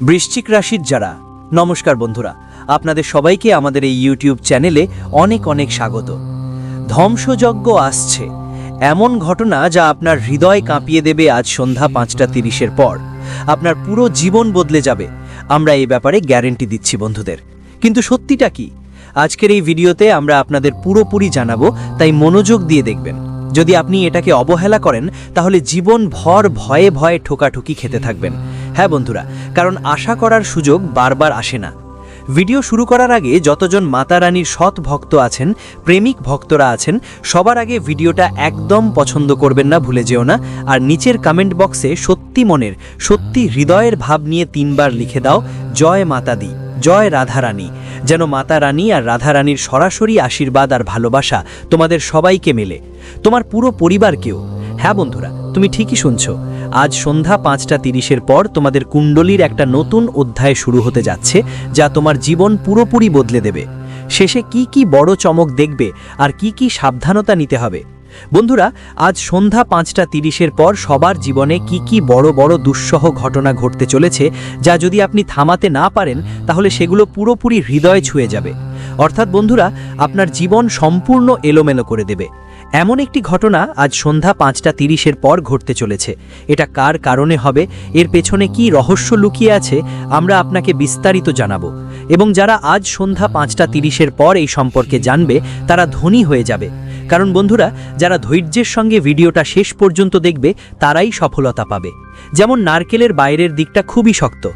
বৃশ্চিক রাশির যারা, নমস্কার বন্ধুরা, আপনাদের সবাইকে আমাদের এই ইউটিউব চ্যানেলে অনেক অনেক স্বাগত। ধ্বংসযজ্ঞ আসছে, এমন ঘটনা যা আপনার হৃদয় কাঁপিয়ে দেবে আজ সন্ধ্যা পাঁচটা তিরিশের পর। আপনার পুরো জীবন বদলে যাবে, আমরা এই ব্যাপারে গ্যারেন্টি দিচ্ছি বন্ধুদের। কিন্তু সত্যিটা কি? আজকের এই ভিডিওতে আমরা আপনাদের পুরোপুরি জানাব, তাই মনোযোগ দিয়ে দেখবেন। যদি আপনি এটাকে অবহেলা করেন, তাহলে জীবন ভর ভয়ে ভয়ে ঠোকাঠুকি খেতে থাকবেন। হ্যাঁ বন্ধুরা, কারণ আশা করার সুযোগ বারবার আসে না। ভিডিও শুরু করার আগে যতজন মাতা রানীর সৎ ভক্ত আছেন, প্রেমিক ভক্তরা আছেন, সবার আগে ভিডিওটা একদম পছন্দ করবেন না, ভুলে যেও না। আর নিচের কমেন্ট বক্সে সত্যি মনের, সত্যি হৃদয়ের ভাব নিয়ে তিনবার লিখে দাও, জয় মাতা দি, জয় রাধারানী যেন মাতা রানী আর রাধারানীর সরাসরি আশীর্বাদ আর ভালোবাসা তোমাদের সবাইকে মেলে, তোমার পুরো পরিবারকেও। হ্যাঁ বন্ধুরা, তুমি ঠিকই শুনছো। আজ সন্ধ্যা পাঁচটা তিরিশের পর তোমাদের কুণ্ডলীর একটা নতুন অধ্যায় শুরু হতে যাচ্ছে, যা তোমার জীবন পুরোপুরি বদলে দেবে। শেষে কি কি বড় চমক দেখবে আর কি কি সাবধানতা নিতে হবে? বন্ধুরা, আজ সন্ধ্যা পাঁচটা তিরিশের পর সবার জীবনে কি কি বড় বড় দুঃসহ ঘটনা ঘটতে চলেছে, যা যদি আপনি থামাতে না পারেন, তাহলে সেগুলো পুরোপুরি হৃদয় ছুঁয়ে যাবে। অর্থাৎ বন্ধুরা, আপনার জীবন সম্পূর্ণ এলোমেলো করে দেবে। এমন একটি ঘটনা আজ সন্ধ্যা পাঁচটা তিরিশের পর ঘটতে চলেছে। এটা কার কারণে হবে, এর পেছনে কি রহস্য লুকিয়ে আছে, আমরা আপনাকে বিস্তারিত জানাব। এবং যারা আজ সন্ধ্যা পাঁচটা তিরিশের পর এই সম্পর্কে জানবে, তারা ধনী হয়ে যাবে। কারণ বন্ধুরা, যারা ধৈর্যের সঙ্গে ভিডিওটা শেষ পর্যন্ত দেখবে, তারাই সফলতা পাবে। যেমন নারকেলের বাইরের দিকটা খুবই শক্ত।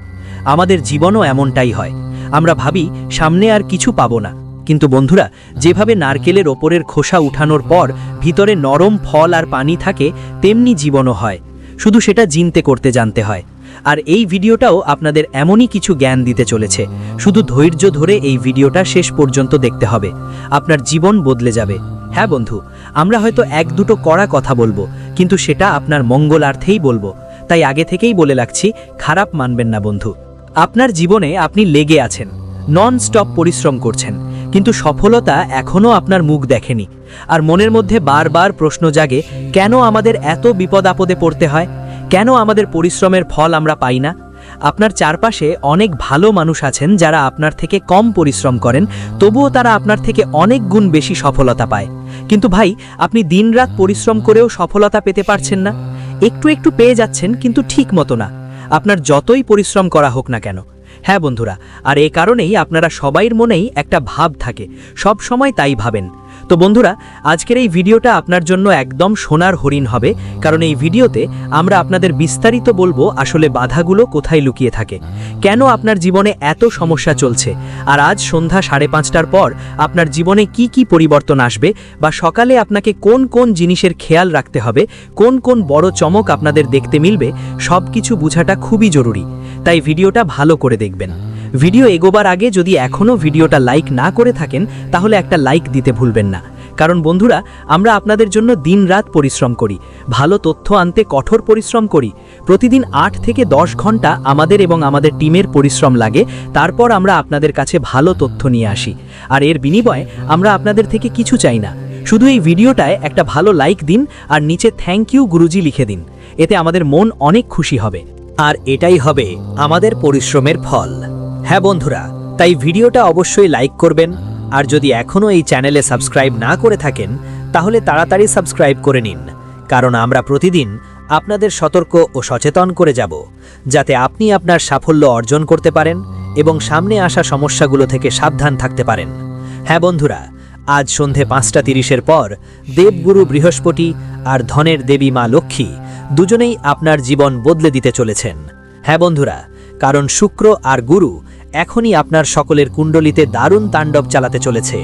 আমাদের জীবনও এমনটাই হয়। আমরা ভাবি, সামনে আর কিছু পাবো না। কিন্তু বন্ধুরা, যেভাবে নারকেলের ওপরের খোসা উঠানোর পর ভিতরে নরম ফল আর পানি থাকে, তেমনি জীবনও হয়। শুধু সেটা জিনতে করতে জানতে হয়। আর এই ভিডিওটাও আপনাদের এমনই কিছু জ্ঞান দিতে চলেছে। শুধু ধৈর্য ধরে এই ভিডিওটা শেষ পর্যন্ত দেখতে হবে। আপনার জীবন বদলে যাবে। হ্যাঁ বন্ধু, আমরা হয়তো এক দুটো কড়া কথা বলব, কিন্তু সেটা আপনার মঙ্গলার্থেই বলব। তাই আগে থেকেই বলে লাগছি খারাপ মানবেন না বন্ধু। আপনার জীবনে আপনি লেগে আছেন। নন স্টপ পরিশ্রম করছেন। কিন্তু সফলতা এখনও আপনার মুখ দেখেনি। আর মনের মধ্যে বারবার প্রশ্ন জাগে, কেন আমাদের এত বিপদ আপদে পড়তে হয়? কেন আমাদের পরিশ্রমের ফল আমরা পাই না? আপনার চারপাশে অনেক ভালো মানুষ আছেন যারা আপনার থেকে কম পরিশ্রম করেন, তবুও তারা আপনার থেকে অনেক গুণ বেশি সফলতা পায়। কিন্তু ভাই, আপনি দিনরাত পরিশ্রম করেও সফলতা পেতে পারছেন না। একটু একটু পেয়ে যাচ্ছেন, কিন্তু ঠিক মতো না। আপনার যতই পরিশ্রম করা হোক না কেন হ্যাঁ বন্ধুরা, আর এ কারণেই আপনারা সবাইর মনেই একটা ভাব থাকে। সব সময় তাই ভাবেন। তো বন্ধুরা, আজকের এই ভিডিওটা আপনার জন্য একদম সোনার হরিণ হবে, কারণ এই ভিডিওতে আমরা আপনাদের বিস্তারিত বলব আসলে বাধাগুলো কোথায় লুকিয়ে থাকে, কেন আপনার জীবনে এত সমস্যা চলছে, আর আজ সন্ধ্যা সাড়ে পাঁচটার পর আপনার জীবনে কি কি পরিবর্তন আসবে, বা সকালে আপনাকে কোন কোন জিনিসের খেয়াল রাখতে হবে, কোন কোন বড় চমক আপনাদের দেখতে মিলবে সব কিছু বোঝাটা খুবই জরুরি। তাই ভিডিওটা ভালো করে দেখবেন। ভিডিও এগোবার আগে যদি এখনও ভিডিওটা লাইক না করে থাকেন, তাহলে একটা লাইক দিতে ভুলবেন না। কারণ বন্ধুরা, আমরা আপনাদের জন্য দিনরাত পরিশ্রম করি, ভালো তথ্য আনতে কঠোর পরিশ্রম করি। প্রতিদিন আট থেকে দশ ঘণ্টা আমাদের এবং আমাদের টিমের পরিশ্রম লাগে, তারপর আমরা আপনাদের কাছে ভালো তথ্য নিয়ে আসি। আর এর বিনিময়ে আমরা আপনাদের থেকে কিছু চাই না। শুধু এই ভিডিওটায় একটা ভালো লাইক দিন, আর নিচে থ্যাংক ইউ গুরুজি লিখে দিন। এতে আমাদের মন অনেক খুশি হবে। আর এটাই হবে আমাদের পরিশ্রমের ফল। হ্যাঁ বন্ধুরা, তাই ভিডিওটা অবশ্যই লাইক করবেন, আর যদি এখনও এই চ্যানেলে সাবস্ক্রাইব না করে থাকেন, তাহলে তাড়াতাড়ি সাবস্ক্রাইব করে নিন, কারণ আমরা প্রতিদিন আপনাদের সতর্ক ও সচেতন করে যাব, যাতে আপনি আপনার সাফল্য অর্জন করতে পারেন এবং সামনে আসা সমস্যাগুলো থেকে সাবধান থাকতে পারেন। হ্যাঁ বন্ধুরা, আজ সন্ধে পাঁচটা তিরিশের পর দেবগুরু বৃহস্পতি আর ধনের দেবী মা লক্ষ্মী দুজনেই আপনার জীবন বদলে দিতে চলেছেন। হ্যাঁ বন্ধুরা, কারণ শুক্র আর গুরু এখনই আপনার সকলের কুণ্ডলিতে দারুণ তাণ্ডব চালাতে চলেছে।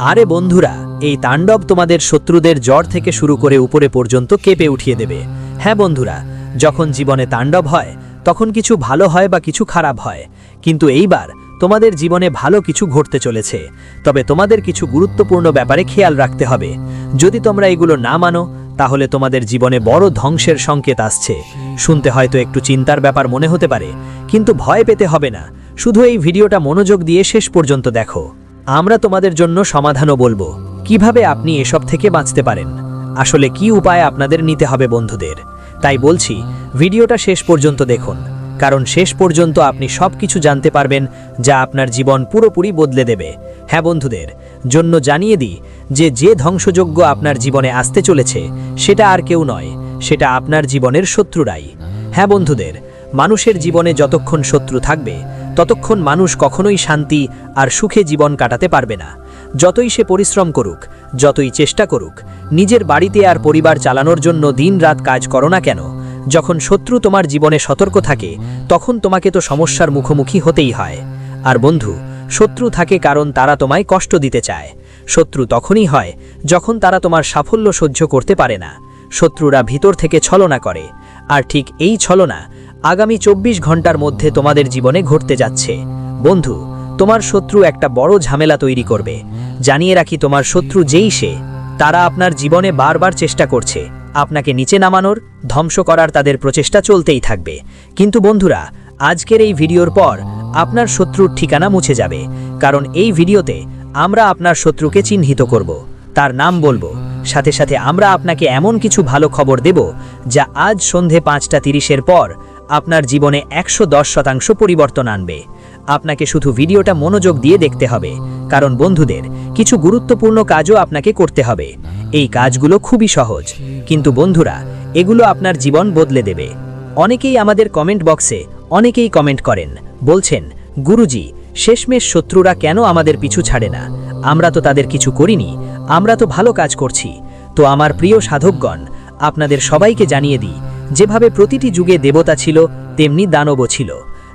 আরে বন্ধুরা, এই তাণ্ডব তোমাদের শত্রুদের জ্বর থেকে শুরু করে উপরে পর্যন্ত কেঁপে উঠিয়ে দেবে। হ্যাঁ বন্ধুরা, যখন জীবনে তাণ্ডব হয়, তখন কিছু ভালো হয় বা কিছু খারাপ হয়। কিন্তু এইবার তোমাদের জীবনে ভালো কিছু ঘটতে চলেছে। তবে তোমাদের কিছু গুরুত্বপূর্ণ ব্যাপারে খেয়াল রাখতে হবে। যদি তোমরা এগুলো না মানো তাহলে তোমাদের জীবনে বড় ধ্বংসের সংকেত আসছে। শুনতে হয়তো একটু চিন্তার ব্যাপার মনে হতে পারে, কিন্তু ভয় পেতে হবে না। শুধু এই ভিডিওটা মনোযোগ দিয়ে শেষ পর্যন্ত দেখো। আমরা তোমাদের জন্য সমাধানও বলব। কীভাবে আপনি এসব থেকে বাঁচতে পারেন? আসলে কি উপায় আপনাদের নিতে হবে বন্ধুদের? তাই বলছি, ভিডিওটা শেষ পর্যন্ত দেখুন। কারণ শেষ পর্যন্ত আপনি সব কিছু জানতে পারবেন যা আপনার জীবন পুরোপুরি বদলে দেবে। হ্যাঁ বন্ধুদের, জন্য জানিয়ে দিই যে যে ধ্বংসযোগ্য আপনার জীবনে আসতে চলেছে, সেটা আর কেউ নয়, সেটা আপনার জীবনের শত্রুরাই। হ্যাঁ বন্ধুদের, মানুষের জীবনে যতক্ষণ শত্রু থাকবে, ততক্ষণ মানুষ কখনোই শান্তি আর সুখে জীবন কাটাতে পারবে না। যতই সে পরিশ্রম করুক, যতই চেষ্টা করুক, নিজের বাড়িতে আর পরিবার চালানোর জন্য দিনরাত কাজ করো না কেন যখন শত্রু তোমার জীবনে সতর্ক থাকে, তখন তোমাকে তো সমস্যার মুখোমুখি হতেই হয়। আর বন্ধু, শত্রু থাকে কারণ তারা তোমায় কষ্ট দিতে চায়। শত্রু তখনই হয় যখন তারা তোমার সাফল্য সহ্য করতে পারে না। শত্রুরা ভিতর থেকে ছলনা করে। আর ঠিক এই ছলনা আগামী চব্বিশ ঘণ্টার মধ্যে তোমাদের জীবনে ঘটতে যাচ্ছে। বন্ধু, তোমার শত্রু একটা বড় ঝামেলা তৈরি করবে। জানিয়ে রাখি তোমার শত্রু যেই সে, তারা আপনার জীবনে বারবার চেষ্টা করছে। আপনাকে নিচে নামানোর, ধ্বংস করার তাদের প্রচেষ্টা চলতেই থাকবে। কিন্তু বন্ধুরা, আজকের এই ভিডিওর পর আপনার শত্রুর ঠিকানা মুছে যাবে, কারণ এই ভিডিওতে আমরা আপনার শত্রুকে চিহ্নিত করব। তার নাম বলব। সাথে সাথে আমরা আপনাকে এমন কিছু ভালো খবর দেব, যা আজ সন্ধে পাঁচটা তিরিশের পর আপনার জীবনে একশো দশ শতাংশ পরিবর্তন আনবে। আপনাকে শুধু ভিডিওটা মনোযোগ দিয়ে দেখতে হবে। কারণ বন্ধুদের, কিছু গুরুত্বপূর্ণ কাজও আপনাকে করতে হবে। এই কাজগুলো খুবই সহজ। কিন্তু বন্ধুরা, এগুলো আপনার জীবন বদলে দেবে। অনেকেই আমাদের কমেন্ট বক্সে অনেকেই কমেন্ট করেন, বলছেন, গুরুজি, শেষমেশ শত্রুরা কেন আমাদের পিছু ছাড়ে না? আমরা তো তাদের কিছু করিনি, আমরা তো ভালো কাজ করছি। তো আমার প্রিয় সাধকগণ, আপনাদের সবাইকে জানিয়ে দিই, যেভাবে প্রতিটি যুগে দেবতা ছিল, তেমনি দানবও ছিল।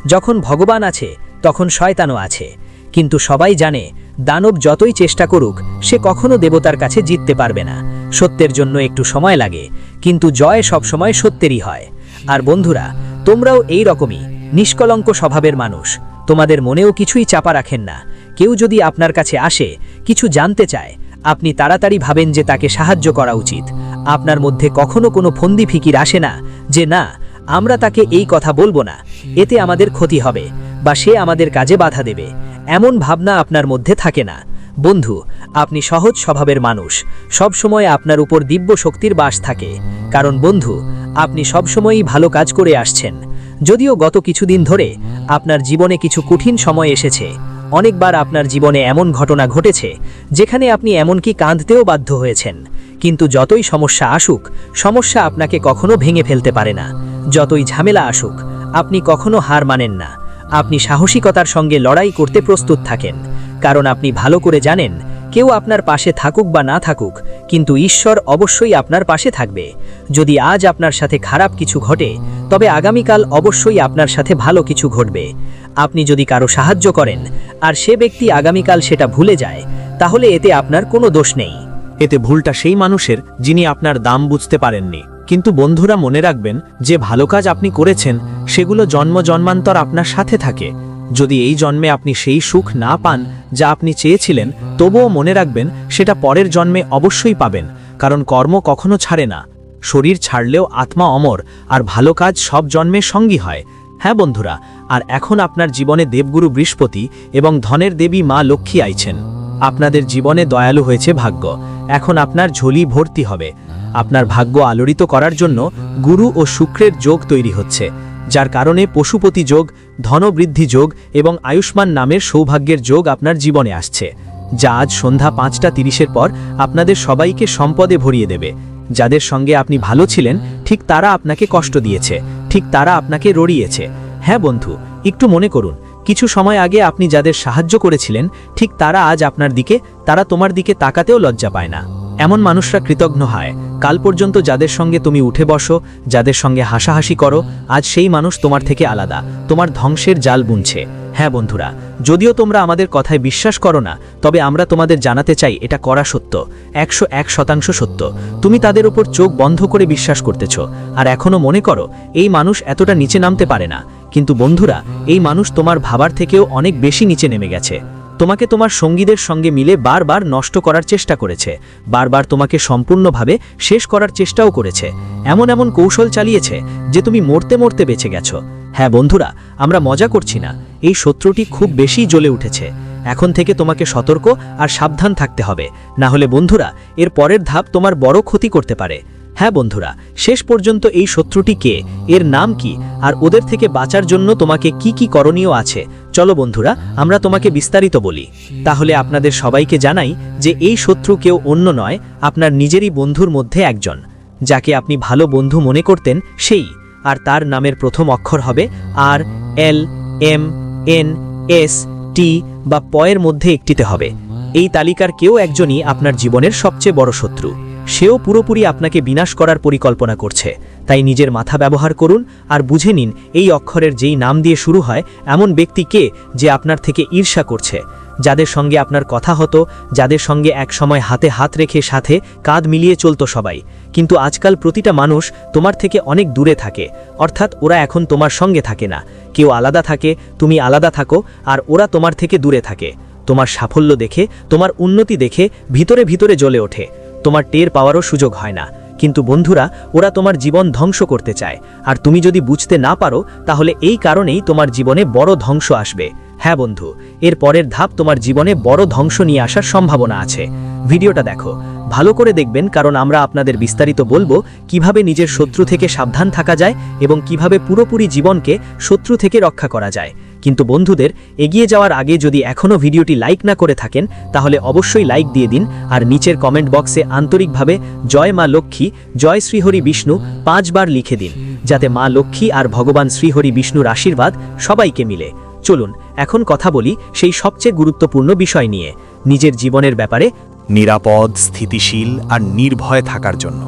যখন ভগবান আছে তখন শয়তানও আছে। কিন্তু সবাই জানে, দানব যতই চেষ্টা করুক, সে কখনো দেবতার কাছে জিততে পারবে না। সত্যের জন্য একটু সময় লাগে, কিন্তু জয় সবসময় সত্যেরই হয়। আর বন্ধুরা, তোমরাও এই রকমই, নিষ্কলঙ্ক স্বভাবের মানুষ। তোমাদের মনেও কিছুই চাপা রাখেন না। কেউ যদি আপনার কাছে আসে, কিছু জানতে চায়, আপনি তাড়াতাড়ি ভাবেন যে তাকে সাহায্য করা উচিত। আপনার মধ্যে কখনো কোনো ফন্দি ফিকির আসে না যে, না, আমরা তাকে এই কথা বলব না, এতে আমাদের ক্ষতি হবে। বা সে আমাদের কাজে বাধা দেবে। এমন ভাবনা আপনার মধ্যে থাকে না। বন্ধু, আপনি সহজ স্বভাবের মানুষ। সব সময় আপনার উপর দিব্য শক্তির বাস থাকে। কারণ বন্ধু, আপনি সবসময়ই ভালো কাজ করে আসছেন। যদিও গত কিছুদিন ধরে আপনার জীবনে কিছু কঠিন সময় এসেছে। অনেকবার আপনার জীবনে এমন ঘটনা ঘটেছে, যেখানে আপনি এমনকি কাঁদতেও বাধ্য হয়েছেন। কিন্তু যতই সমস্যা আসুক, সমস্যা আপনাকে কখনো ভেঙে ফেলতে পারে না। যতই ঝামেলা আসুক, আপনি কখনো হার মানেন না। আপনি সাহসিকতার সঙ্গে লড়াই করতে প্রস্তুত থাকেন। কারণ আপনি ভালো করে জানেন, কেউ আপনার পাশে থাকুক বা না থাকুক, কিন্তু ঈশ্বর অবশ্যই আপনার পাশে থাকবে। যদি আজ আপনার সাথে খারাপ কিছু ঘটে, তবে আগামীকাল অবশ্যই আপনার সাথে ভালো কিছু ঘটবে। আপনি যদি কারও সাহায্য করেন, আর সে ব্যক্তি আগামীকাল সেটা ভুলে যায়, তাহলে এতে আপনার কোনো দোষ নেই। এতে ভুলটা সেই মানুষের যিনি আপনার দাম বুঝতে পারেননি। কিন্তু বন্ধুরা মনে রাখবেন, যে ভালো কাজ আপনি করেছেন, সেগুলো জন্ম জন্মান্তর আপনার সাথে থাকে। যদি এই জন্মে আপনি সেই সুখ না পান যা আপনি চেয়েছিলেন, তবুও মনে রাখবেন, সেটা পরের জন্মে অবশ্যই পাবেন, কারণ কর্ম কখনো ছাড়ে না। শরীর ছাড়লেও আত্মা অমর, আর ভালো কাজ সব জন্মের সঙ্গী হয়। হ্যাঁ বন্ধুরা, আর এখন আপনার জীবনে দেবগুরু বৃহস্পতি এবং ধনের দেবী মা লক্ষ্মী আইছেন। আপনাদের জীবনে দয়ালু হয়েছে ভাগ্য। এখন আপনার ঝুলি ভর্তি হবে। আপনার ভাগ্য আলোড়িত করার জন্য গুরু ও শুক্রের যোগ তৈরি হচ্ছে, যার কারণে পশুপতি যোগ, ধনবৃদ্ধি যোগ এবং আয়ুষ্মান নামের সৌভাগ্যের যোগ আপনার জীবনে আসছে, যা আজ সন্ধ্যা পাঁচটা তিরিশের পর আপনাদের সবাইকে সম্পদে ভরিয়ে দেবে। যাদের সঙ্গে আপনি ভালো ছিলেন, ঠিক তারা আপনাকে কষ্ট দিয়েছে, ঠিক তারা আপনাকে রড়িয়েছে। হ্যাঁ বন্ধু, একটু মনে করুন কিছু সময় আগে আপনি যাদের সাহায্য করেছিলেন, ঠিক তারা আজ আপনার দিকে, তারা তোমার দিকে তাকাতেও লজ্জা পায় না। এমন মানুষরা কৃতজ্ঞ হয়। কাল পর্যন্ত যাদের সঙ্গে তুমি উঠে বসো, যাদের সঙ্গে হাসাহাসি করো, আজ সেই মানুষ তোমার থেকে আলাদা। তোমার ধ্বংসের জাল বুনছে। হ্যাঁ বন্ধুরা, যদিও তোমরা আমাদের কথায় বিশ্বাস করো না, তবে আমরা তোমাদের জানাতে চাই এটা করা সত্য। একশো এক শতাংশ সত্য। তুমি তাদের উপর চোখ বন্ধ করে বিশ্বাস করতেছ। আর এখনও মনে করো, এই মানুষ এতটা নিচে নামতে পারে না। কিন্তু বন্ধুরা, এই মানুষ তোমার ভাবার থেকেও অনেক বেশি নিচে নেমে গেছে। তোমাকে তোমার সঙ্গীদের সঙ্গে মিলে বারবার নষ্ট করার চেষ্টা করেছে, বারবার তোমাকে সম্পূর্ণভাবে শেষ করার চেষ্টাও করেছে। এমন এমন কৌশল চালিয়েছে যে তুমি মরতে মরতে বেঁচে গেছো। হ্যাঁ বন্ধুরা, আমরা মজা করছি না, এই শত্রুটি খুব বেশি জ্বলে উঠেছে। এখন থেকে তোমাকে সতর্ক আর সাবধান থাকতে হবে। না হলে বন্ধুরা, এর পরের ধাপ তোমার বড় ক্ষতি করতে পারে। হ্যাঁ বন্ধুরা, শেষ পর্যন্ত এই শত্রুটি কে? এর নাম কি? আর ওদের থেকে বাঁচার জন্য তোমাকে কি কি করণীয় আছে? চলো বন্ধুরা, আমরা তোমাকে বিস্তারিত বলি। তাহলে আপনাদের সবাইকে জানাই যে এই শত্রু কেউ অন্য নয়, আপনার নিজেরই বন্ধুর মধ্যে একজন। যাকে আপনি ভালো বন্ধু মনে করতেন সেই। আর তার নামের প্রথম অক্ষর হবে R, L, M, N, S, T বা পয়ের মধ্যে একটিতে হবে। এই তালিকার কেউ একজনই আপনার জীবনের সবচেয়ে বড় শত্রু। সেও পুরোপুরি আপনাকে বিনাশ করার পরিকল্পনা করছে। তাই নিজের মাথা ব্যবহার করুন আর বুঝে নিন এই অক্ষরের যেই নাম দিয়ে শুরু হয়, এমন ব্যক্তি কে যে আপনার থেকে ঈর্ষা করছে। যাদের সঙ্গে আপনার কথা হতো, যাদের সঙ্গে এক সময় হাতে হাত রেখে সাথে কাঁধ মিলিয়ে চলতো সবাই। কিন্তু আজকাল প্রতিটা মানুষ তোমার থেকে অনেক দূরে থাকে। অর্থাৎ ওরা এখন তোমার সঙ্গে থাকে না। কেউ আলাদা থাকে, তুমি আলাদা থাকো আর ওরা তোমার থেকে দূরে থাকে। তোমার সাফল্য দেখে, তোমার উন্নতি দেখে ভিতরে ভিতরে জ্বলে ওঠে। তোমার টের পাওয়ারও সুযোগ হয় না। কিন্তু বন্ধুরা, ওরা তোমার জীবন ধ্বংস করতে চায়। আর তুমি যদি বুঝতে না পারো, তাহলে এই কারণেই তোমার জীবনে বড় ধ্বংস আসবে। হ্যাঁ বন্ধু, এর পরের ধাপ তোমার জীবনে বড় ধ্বংস নিয়ে আসার সম্ভাবনা আছে। ভিডিওটা দেখো। ভালো করে দেখবেন, কারণ আমরা আপনাদের বিস্তারিত বলব কীভাবে নিজের শত্রু থেকে সাবধান থাকা যায় এবং কীভাবে পুরোপুরি জীবনকে শত্রু থেকে রক্ষা করা যায়। কিন্তু বন্ধুদের এগিয়ে যাওয়ার আগে যদি এখনও ভিডিওটি লাইক না করে থাকেন, তাহলে অবশ্যই লাইক দিয়ে দিন আর নিচের কমেন্ট বক্সে আন্তরিকভাবে জয় মা লক্ষ্মী, জয় শ্রীহরি বিষ্ণু পাঁচবার লিখে দিন, যাতে মা লক্ষ্মী আর ভগবান শ্রীহরি বিষ্ণুর আশীর্বাদ সবাইকে মিলে। চলুন, এখন কথা বলি সেই সবচেয়ে গুরুত্বপূর্ণ বিষয় নিয়ে, নিজের জীবনের ব্যাপারে। নিরাপদ, স্থিতিশীল আর নির্ভয় থাকার জন্য।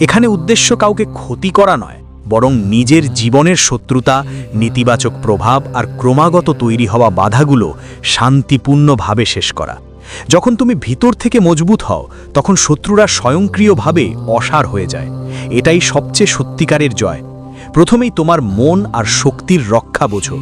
এখানে উদ্দেশ্য কাউকে ক্ষতি করা নয় বরং নিজের জীবনের শত্রুতা, নেতিবাচক প্রভাব আর ক্রমাগত তৈরি হওয়া বাধাগুলো শান্তিপূর্ণভাবে শেষ করা। যখন তুমি ভিতর থেকে মজবুত হও, তখন শত্রুরা স্বয়ংক্রিয়ভাবে অসার হয়ে যায়। এটাই সবচেয়ে সত্যিকারের জয়। প্রথমেই তোমার মন আর শক্তির রক্ষা বোঝো।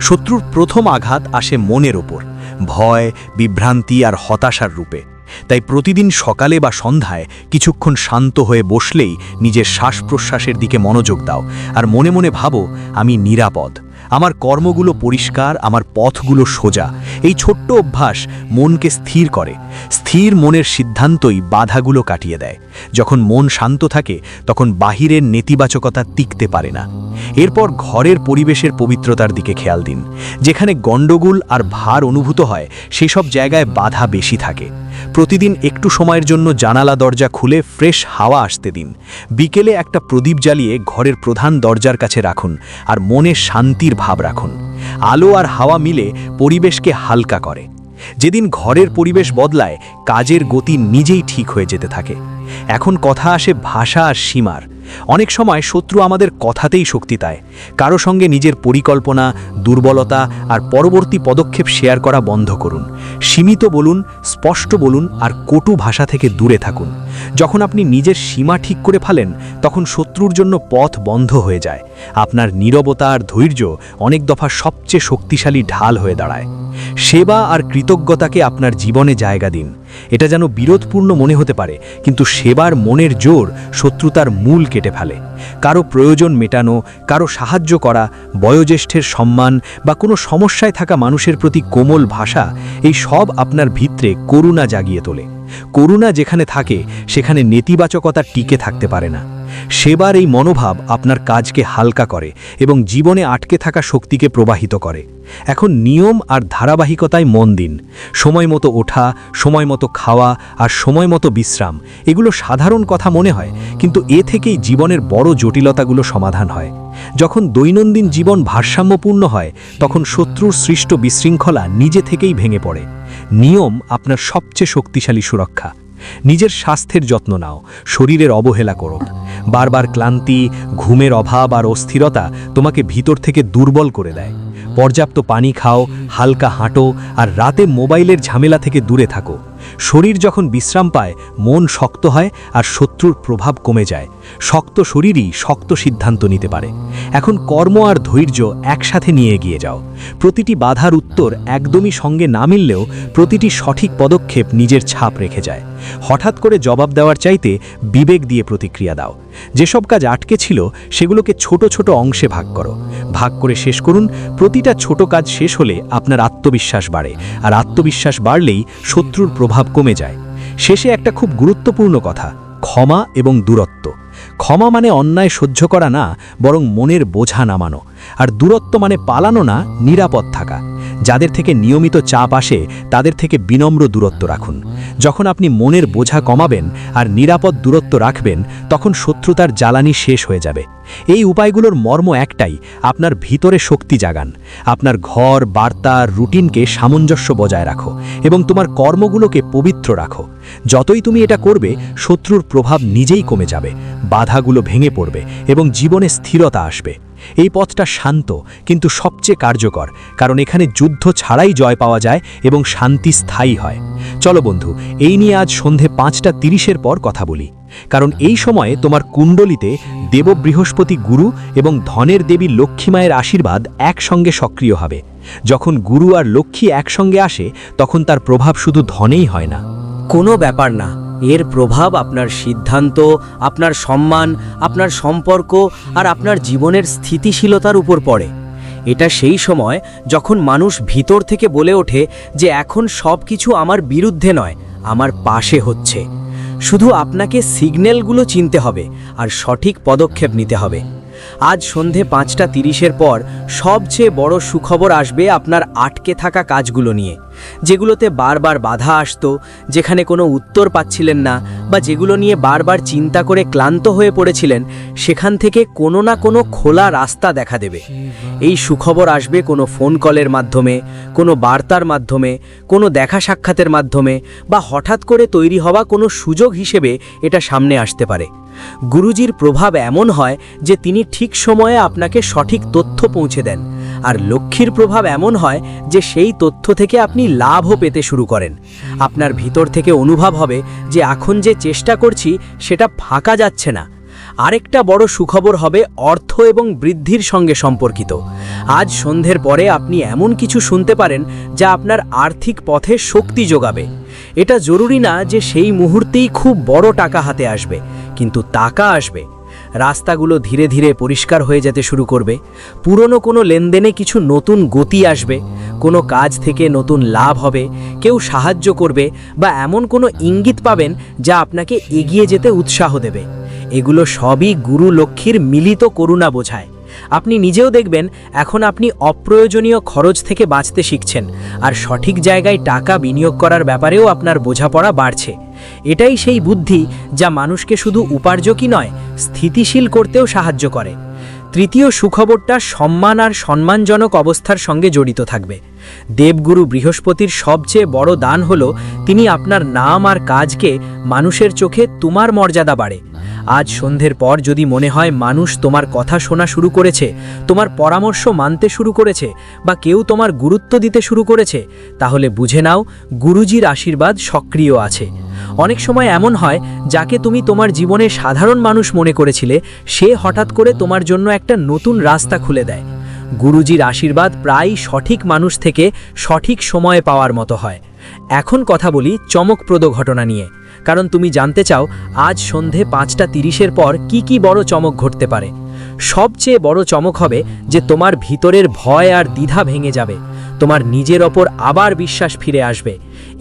শত্রুর প্রথম আঘাত আসে মনের ওপর, ভয়, বিভ্রান্তি আর হতাশার রূপে। তাই প্রতিদিন সকালে বা সন্ধ্যায় কিছুক্ষণ শান্ত হয়ে বসলেই নিজের শ্বাস প্রশ্বাসের দিকে মনোযোগ দাও আর মনে মনে ভাবো, আমি নিরাপদ। আমার কর্মগুলো পরিষ্কার, আমার পথগুলো সোজা। এই ছোট্ট অভ্যাস মনকে স্থির করে। স্থির মনের সিদ্ধান্তই বাধাগুলো কাটিয়ে দেয়। যখন মন শান্ত থাকে, তখন বাহিরের নেতিবাচকতা টিকতে পারে না। এরপর ঘরের পরিবেশের পবিত্রতার দিকে খেয়াল দিন। যেখানে গণ্ডগোল আর ভার অনুভূত হয়, সেসব জায়গায় বাধা বেশি থাকে। প্রতিদিন একটু সময়ের জন্য জানালা দরজা খুলে ফ্রেশ হাওয়া আসতে দিন। বিকেলে একটা প্রদীপ জ্বালিয়ে ঘরের প্রধান দরজার কাছে রাখুন আর মনে শান্তির ভাব রাখুন। আলো আর হাওয়া মিলে পরিবেশকে হালকা করে। যেদিন ঘরের পরিবেশ বদলায়, কাজের গতি নিজেই ঠিক হয়ে যেতে থাকে। এখন কথা আসে ভাষা আর সীমার। অনেক সময় শত্রু আমাদের কথাতেই শক্তি দেয়। কারও সঙ্গে নিজের পরিকল্পনা, দুর্বলতা আর পরবর্তী পদক্ষেপ শেয়ার করা বন্ধ করুন। সীমিত বলুন, স্পষ্ট বলুন আর কটু ভাষা থেকে দূরে থাকুন। যখন আপনি নিজের সীমা ঠিক করে ফেলেন, তখন শত্রুর জন্য পথ বন্ধ হয়ে যায়। আপনার নীরবতা আর ধৈর্য অনেক দফা সবচেয়ে শক্তিশালী ঢাল হয়ে দাঁড়ায়। সেবা আর কৃতজ্ঞতাকে আপনার জীবনে জায়গা দিন। এটা যেন বিরোধপূর্ণ মনে হতে পারে, কিন্তু সেবার মনের জোর শত্রুতার মূল কেটে ফেলে। কারও প্রয়োজন মেটানো, কারও সাহায্য করা, বয়োজ্যেষ্ঠের সম্মান বা কোনো সমস্যায় থাকা মানুষের প্রতি কোমল ভাষা, এই সব আপনার ভিতরে করুণা জাগিয়ে তোলে। করুণা যেখানে থাকে, সেখানে নেতিবাচকতা টিকে থাকতে পারে না। সেবার এই মনোভাব আপনার কাজকে হালকা করে এবং জীবনে আটকে থাকা শক্তিকে প্রবাহিত করে। এখন নিয়ম আর ধারাবাহিকতায় মন দিন। সময় মতো ওঠা, সময় মতো খাওয়া আর সময় মতো বিশ্রাম, এগুলো সাধারণ কথা মনে হয়, কিন্তু এ থেকেই জীবনের বড় জটিলতাগুলো সমাধান হয়। যখন দৈনন্দিন জীবন ভারসাম্যপূর্ণ হয়, তখন শত্রুর সৃষ্ট বিশৃঙ্খলা নিজে থেকেই ভেঙে পড়ে। নিয়ম আপনার সবচেয়ে শক্তিশালী সুরক্ষা। নিজের স্বাস্থ্যের যত্ন নাও, শরীরের অবহেলা করো। বারবার ক্লান্তি, ঘুমের অভাব আর অস্থিরতা তোমাকে ভিতর থেকে দুর্বল করে দেয়। পর্যাপ্ত পানি খাও, হালকা হাঁটো আর রাতে মোবাইলের ঝামেলা থেকে দূরে থাকো। শরীর যখন বিশ্রাম পায়, মন শক্ত হয় আর শত্রুর প্রভাব কমে যায়। শক্ত শরীরই শক্ত সিদ্ধান্ত নিতে পারে। এখন কর্ম আর ধৈর্য একসাথে নিয়ে এগিয়ে যাও। প্রতিটি বাধার উত্তর একদমই সঙ্গে না মিললেও প্রতিটি সঠিক পদক্ষেপ নিজের ছাপ রেখে যায়। হঠাৎ করে জবাব দেওয়ার চাইতে বিবেক দিয়ে প্রতিক্রিয়া দাও। যেসব কাজ আটকে ছিল, সেগুলোকে ছোট ছোট অংশে ভাগ করো। ভাগ করে শেষ করুন। প্রতিটা ছোট কাজ শেষ হলে আপনার আত্মবিশ্বাস বাড়ে আর আত্মবিশ্বাস বাড়লেই শত্রুর প্রভাব কমে যায়। শেষে একটা খুব গুরুত্বপূর্ণ কথা, ক্ষমা এবং দূরত্ব। ক্ষমা মানে অন্যায় সহ্য করা না বরং মনের বোঝা নামানো। আর দূরত্ব মানে পালানো না, নিরাপদ থাকা। যাদের থেকে নিয়মিত চাপ আসে, তাদের থেকে বিনম্র দূরত্ব রাখুন। যখন আপনি মনের বোঝা কমাবেন আর নিরাপদ দূরত্ব রাখবেন, তখন শত্রুতার জ্বালানি শেষ হয়ে যাবে। এই উপায়গুলোর মর্ম একটাই, আপনার ভিতরে শক্তি জাগান। আপনার ঘর, বার্তা, রুটিনকে সামঞ্জস্য বজায় রাখো এবং তোমার কর্মগুলোকে পবিত্র রাখো। যতই তুমি এটা করবে, শত্রুর প্রভাব নিজেই কমে যাবে, বাধাগুলো ভেঙে পড়বে এবং জীবনে স্থিরতা আসবে। এই পথটা শান্ত, কিন্তু সবচেয়ে কার্যকর, কারণ এখানে যুদ্ধ ছাড়াই জয় পাওয়া যায় এবং শান্তি স্থায়ী হয়। চলো বন্ধু, এই নিয়ে আজ সন্ধে পাঁচটা তিরিশের পর কথা বলি। কারণ এই সময়ে তোমার কুণ্ডলিতে দেব বৃহস্পতি গুরু এবং ধনের দেবী লক্ষ্মী মায়ের আশীর্বাদ একসঙ্গে সক্রিয় হবে। যখন গুরু আর লক্ষ্মী একসঙ্গে আসে, তখন তার প্রভাব শুধু ধনেই হয় না। কোনো ব্যাপার না। এর প্রভাব আপনার সিদ্ধান্ত, আপনার সম্মান, আপনার সম্পর্ক আর আপনার জীবনের স্থিতিশীলতার উপর পড়ে। এটা সেই সময় যখন মানুষ ভিতর থেকে বলে ওঠে যে এখন সব কিছু আমার বিরুদ্ধে নয়, আমার পাশে হচ্ছে। শুধু আপনাকে সিগন্যালগুলো চিনতে হবে আর সঠিক পদক্ষেপ নিতে হবে। আজ সন্ধে পাঁচটা তিরিশের পর সবচেয়ে বড় সুখবর আসবে আপনার আটকে থাকা কাজগুলো নিয়ে, যেগুলোতে বারবার বাধা আসতো, যেখানে কোনো উত্তর পাচ্ছিলেন না বা যেগুলো নিয়ে বারবার চিন্তা করে ক্লান্ত হয়ে পড়েছিলেন, সেখান থেকে কোনো না কোনো খোলা রাস্তা দেখা দেবে। এই সুখবর আসবে কোনো ফোন কলের মাধ্যমে, কোনো বার্তার মাধ্যমে, কোনো দেখা সাক্ষাতের মাধ্যমে বা হঠাৎ করে তৈরি হওয়া কোনো সুযোগ হিসেবে এটা সামনে আসতে পারে। গুরুজির প্রভাব এমন হয় যে তিনি ঠিক সময়ে আপনাকে সঠিক তথ্য পৌঁছে দেন। আর লক্ষ্মীর প্রভাব এমন হয় যে সেই তথ্য থেকে আপনি লাভও পেতে শুরু করেন। আপনার ভিতর থেকে অনুভব হবে যে এখন যে চেষ্টা করছি, সেটা ফাঁকা যাচ্ছে না। আরেকটা বড় সুখবর হবে অর্থ এবং বৃদ্ধির সঙ্গে সম্পর্কিত। আজ সন্ধ্যের পরে আপনি এমন কিছু শুনতে পারেন যা আপনার আর্থিক পথে শক্তি যোগাবে। এটা জরুরি না যে সেই মুহূর্তেই খুব বড় টাকা হাতে আসবে। কিন্তু টাকা আসবে। রাস্তাগুলো ধীরে ধীরে পরিষ্কার হয়ে যেতে শুরু করবে। পুরনো কোনো লেনদেনে কিছু নতুন গতি আসবে। কোনো কাজ থেকে নতুন লাভ হবে। কেউ সাহায্য করবে বা এমন কোনো ইঙ্গিত পাবেন যা আপনাকে এগিয়ে যেতে উৎসাহ দেবে। এগুলো সবই গুরু লক্ষ্মীর মিলিত করুণা বোঝায়। আপনি নিজেও দেখবেন, এখন আপনি অপ্রয়োজনীয় খরচ থেকে বাঁচতে শিখছেন। আর সঠিক জায়গায় টাকা বিনিয়োগ করার ব্যাপারেও আপনার বোঝাপড়া বাড়ছে। এটাই সেই বুদ্ধি যা মানুষকে শুধু উপার্জকই নয়, স্থিতিশীল করতেও সাহায্য করে। তৃতীয় সুখবরটা সম্মান আর সম্মানজনক অবস্থার সঙ্গে জড়িত থাকবে। দেবগুরু বৃহস্পতির সবচেয়ে বড় দান হল, তিনি আপনার নাম আর কাজকে মানুষের চোখে তোমার মর্যাদা বাড়ে। আজ সন্ধ্যের পর যদি মনে হয় মানুষ তোমার কথা শোনা শুরু করেছে, তোমার পরামর্শ মানতে শুরু করেছে, বা কেউ তোমার গুরুত্ব দিতে শুরু করেছে, তাহলে বুঝে নাও গুরুজির আশীর্বাদ সক্রিয় আছে। অনেক সময় এমন হয়, যাকে তুমি তোমার জীবনে সাধারণ মানুষ মনে করেছিলে, সে হঠাৎ করে তোমার জন্য একটা নতুন রাস্তা খুলে দেয়। গুরুজির আশীর্বাদ প্রায় সঠিক মানুষ থেকে সঠিক সময়ে পাওয়ার মতো হয়। এখন কথা বলি চমকপ্রদ ঘটনা নিয়ে। কারণ তুমি জানতে চাও, আজ সন্ধে পাঁচটা তিরিশের পর কি কি বড় চমক ঘটতে পারে। সবচেয়ে বড় চমক হবে যে তোমার ভিতরের ভয় আর দ্বিধা ভেঙে যাবে। তোমার নিজের ওপর আবার বিশ্বাস ফিরে আসবে।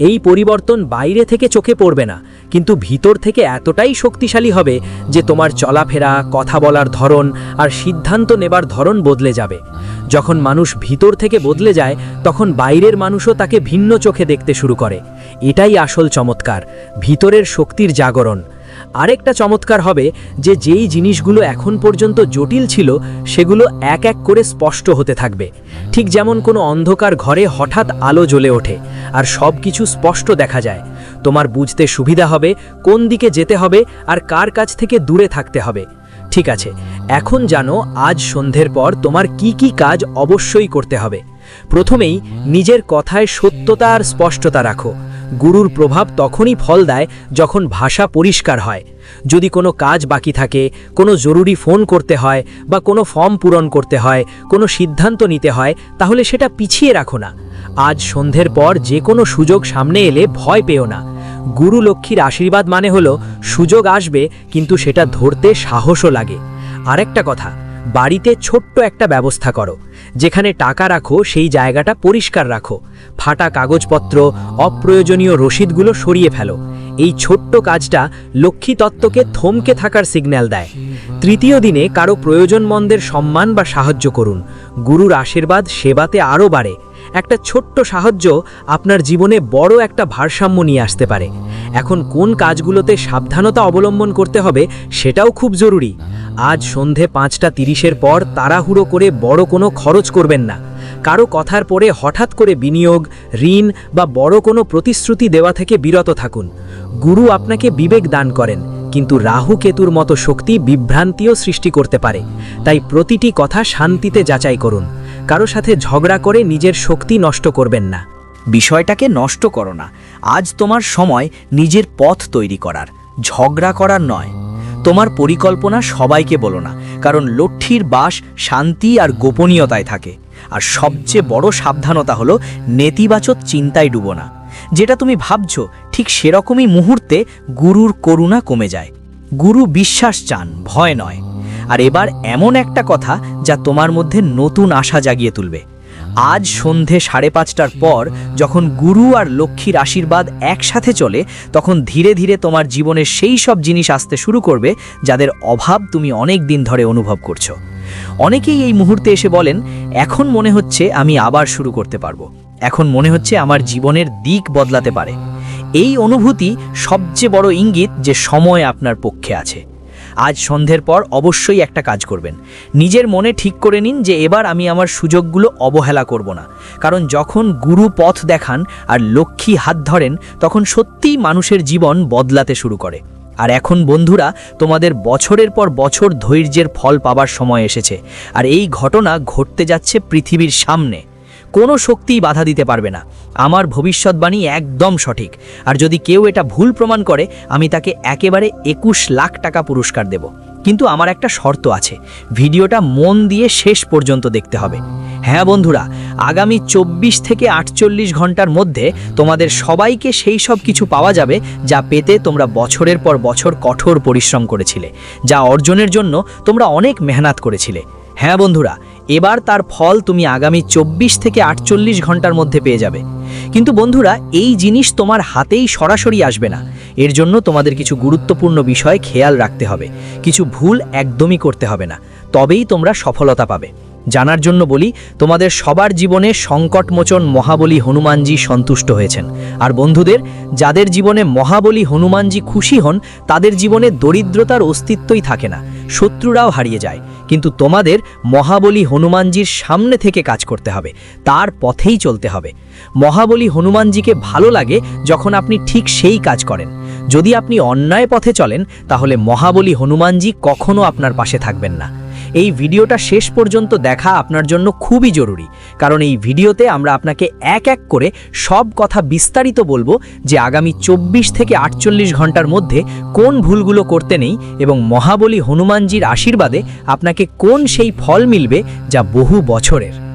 এই পরিবর্তন বাইরে থেকে চোখে পড়বে না, কিন্তু ভিতর থেকে এতটাই শক্তিশালী হবে যে তোমার চলাফেরা, কথা বলার ধরন আর সিদ্ধান্ত নেবার ধরন বদলে যাবে। যখন মানুষ ভিতর থেকে বদলে যায়, তখন বাইরের মানুষও তাকে ভিন্ন চোখে দেখতে শুরু করে। এটাই আসল চমৎকার, ভিতরের শক্তির জাগরণ। আরেকটা চমৎকার হবে যে যেই জিনিসগুলো এখন পর্যন্ত জটিল ছিল, সেগুলো এক এক করে স্পষ্ট হতে থাকবে। ঠিক যেমন কোনো অন্ধকার ঘরে হঠাৎ আলো জ্বলে ওঠে, আর সব কিছু স্পষ্ট দেখা যায়। তোমার বুঝতে সুবিধা হবে কোন দিকে যেতে হবে আর কার কাছ থেকে দূরে থাকতে হবে। ঠিক আছে, এখন জানো আজ সন্ধ্যের পর তোমার কি কি কাজ অবশ্যই করতে হবে। প্রথমেই নিজের কথায় সত্যতা আর স্পষ্টতা রাখো। গুরুর প্রভাব তখনই ফল দেয় যখন ভাষা পরিষ্কার হয়। যদি কোনো কাজ বাকি থাকে, কোনো জরুরি ফোন করতে হয় বা কোনো ফর্ম পূরণ করতে হয়, কোনো সিদ্ধান্ত নিতে হয়, তাহলে সেটা পিছিয়ে রাখো না। আজ সন্ধ্যের পর যে কোনো সুযোগ সামনে এলে ভয় পেও না। গুরু লক্ষ্মীর আশীর্বাদ মানে হলো সুযোগ আসবে, কিন্তু সেটা ধরতে সাহসও লাগে। আরেকটা কথা, বাড়িতে ছোট্ট একটা ব্যবস্থা করো। যেখানে টাকা রাখো সেই জায়গাটা পরিষ্কার রাখো। ফাটা কাগজপত্র অপ্রয়োজনীয় রসিদগুলো সরিয়ে ফেলো। এই ছোট্ট কাজটা লক্ষ্মী তত্ত্বকে থমকে থাকার সিগন্যাল দেয়। তৃতীয় দিনে কারও প্রয়োজনমন্দের সম্মান বা সাহায্য করুন। গুরুর আশীর্বাদ সেবাতে আরও বাড়ে। একটা ছোট্ট সাহায্য আপনার জীবনে বড় একটা ভারসাম্য নিয়ে আসতে পারে। এখন কোন কাজগুলোতে সাবধানতা অবলম্বন করতে হবে সেটাও খুব জরুরি। আজ সন্ধে পাঁচটা তিরিশের পর তাড়াহুড়ো করে বড় কোনো খরচ করবেন না। কারও কথার পরে হঠাৎ করে বিনিয়োগ, ঋণ বা বড় কোনো প্রতিশ্রুতি দেওয়া থেকে বিরত থাকুন। গুরু আপনাকে বিবেক দান করেন, কিন্তু রাহু কেতুর মতো শক্তি বিভ্রান্তিও সৃষ্টি করতে পারে। তাই প্রতিটি কথা শান্তিতে যাচাই করুন। কারও সাথে ঝগড়া করে নিজের শক্তি নষ্ট করবেন না। বিষয়টাকে নষ্ট করো না। আজ তোমার সময় নিজের পথ তৈরি করার। ঝগড়া করার নয়। তোমার পরিকল্পনা সবাইকে বলো না, কারণ লক্ষ্মীর বাস শান্তি আর গোপনীয়তায় থাকে। আর সবচেয়ে বড় সাবধানতা হলো নেতিবাচক চিন্তায় ডুবো না। যেটা তুমি ভাবছ, ঠিক সেরকমই মুহূর্তে গুরুর করুণা কমে যায়। গুরু বিশ্বাস চান, ভয় নয়। আর এবার এমন একটা কথা যা তোমার মধ্যে নতুন আশা জাগিয়ে তুলবে। আজ সন্ধে সাড়ে পাঁচটার পর যখন গুরু আর লক্ষ্মীর আশীর্বাদ একসাথে চলে, তখন ধীরে ধীরে তোমার জীবনের সেই সব জিনিস আসতে শুরু করবে, যাদের অভাব তুমি অনেক দিন ধরে অনুভব করছ। অনেকেই এই মুহূর্তে এসে বলেন, এখন মনে হচ্ছে আমি আবার শুরু করতে পারব। এখন মনে হচ্ছে আমার জীবনের দিক বদলাতে পারে। এই অনুভূতি সবচেয়ে বড় ইঙ্গিত যে সময় আপনার পক্ষে আছে। আজ সন্ধ্যের পর অবশ্যই একটা কাজ করবেন। নিজের মনে ঠিক করে নিন যে এবার আমি আমার সুযোগগুলো অবহেলা করব না। কারণ যখন গুরু পথ দেখান আর লক্ষ্মী হাত ধরেন, তখন সত্যিই মানুষের জীবন বদলাতে শুরু করে। আর এখন বন্ধুরা, তোমাদের বছরের পর বছর ধৈর্যের ফল পাবার সময় এসেছে। আর এই ঘটনা ঘটতে যাচ্ছে পৃথিবীর সামনে। কোনো শক্তিই বাধা দিতে পারবে না। আমার ভবিষ্যৎবাণী একদম সঠিক। আর যদি কেউ এটা ভুল প্রমাণ করে, আমি তাকে একেবারে একুশ লাখ টাকা পুরস্কার দেব। কিন্তু আমার একটা শর্ত আছে। ভিডিওটা মন দিয়ে শেষ পর্যন্ত দেখতে হবে। হ্যাঁ বন্ধুরা, আগামী চব্বিশ থেকে আটচল্লিশ ঘণ্টার মধ্যে তোমাদের সবাইকে সেই সব কিছু পাওয়া যাবে যা পেতে তোমরা বছরের পর বছর কঠোর পরিশ্রম করেছিলে, যা অর্জনের জন্য তোমরা অনেক মেহনত করেছিলে। হ্যাঁ বন্ধুরা, এবার তার ফল তুমি আগামী চব্বিশ থেকে আটচল্লিশ ঘণ্টার মধ্যে পেয়ে যাবে। কিন্তু বন্ধুরা, এই জিনিস তোমার হাতেই সরাসরি আসবে না। এর জন্য তোমাদের কিছু গুরুত্বপূর্ণ বিষয় খেয়াল রাখতে হবে। কিছু ভুল একদমই করতে হবে না। তবেই তোমরা সফলতা পাবে। জানার জন্য বলি, তোমাদের সবার জীবনে সংকটমোচন মহাবলী হনুমানজি সন্তুষ্ট হয়েছেন। আর বন্ধুদের, যাদের জীবনে মহাবলী হনুমানজি খুশি হন, তাদের জীবনে দরিদ্রতার অস্তিত্বই থাকে না, শত্রুরাও হারিয়ে যায়। কিন্তু তোমাদের মহাবলী হনুমানজির সামনে থেকে কাজ করতে হবে, তার পথেই চলতে হবে। মহাবলী হনুমানজিকে ভালো লাগে যখন আপনি ঠিক সেই কাজ করেন। যদি আপনি অন্যায় পথে চলেন, তাহলে মহাবলী হনুমানজি কখনো আপনার পাশে থাকবেন না। এই ভিডিওটা শেষ পর্যন্ত দেখা আপনার জন্য খুবই জরুরি। কারণ এই ভিডিওতে আমরা আপনাকে এক এক করে সব কথা বিস্তারিত বলব যে আগামী চব্বিশ থেকে আটচল্লিশ ঘণ্টার মধ্যে কোন ভুলগুলো করতে নেই এবং মহাবলী হনুমানজির আশীর্বাদে আপনাকে কোন সেই ফল মিলবে যা বহু বছরের।